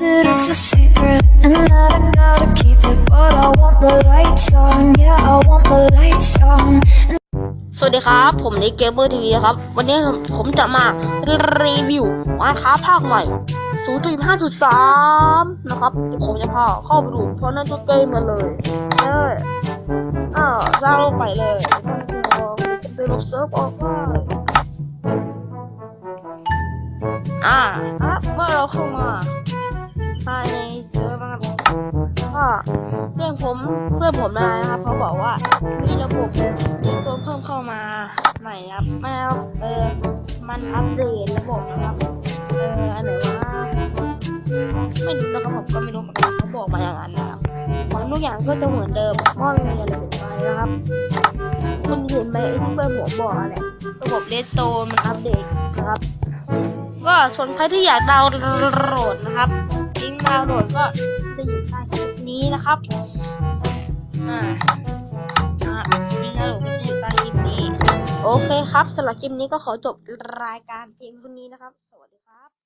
that it's a secret and that I gotta keep it, but I want the lights on. Yeah, I want the lights on. สวัสดีครับ ผมนิกเกมเมอร์ทีวีครับ วันนี้ผมจะมารีวิวมาค้าภาคใหม่ 0.5.3 นะครับเดี๋ยวผมจะพาเข้าไปดูเพราะนั่นตัวเกมกันเลยเอออ้าวเราไปเลยไปลบเซิร์ฟออกไปอ่าครับเมื่อเราเข้ามา เพื่อนผมเพื่อนผมนายนะครับเขาบอกว่ามีระบบตัวเพิ่มเข้ามาใหม่นะครับม่ครับเออมันอัปเดตระบบนะครับเอออันไหนวะไม่รู้นะครับผมก็ไม่รู้เหมือนกันเขาบอกมาอย่างนั้นนะครับของทุกอย่างก็จะเหมือนเดิมก็ไม่มีอะไรเปลี่ยนไปนะครับคุณเห็นไหมไอที่เพื่อนผมบอกอะไรระบบเลสโตมันอัปเดตนะครับ ก็ส่วนใครที่อยากดาวน์โหลดนะครับลิงก์ดาวน์โหลดก็จะอยู่ใต้ นี้นะครับอ่านี่นะผมก็จะอยู่ต้คลิปนี้ โอเคครับสำหรับคลิปนี้ก็ขอจบรายการเพียงเท่านี้นะครับ สวัสดีครับ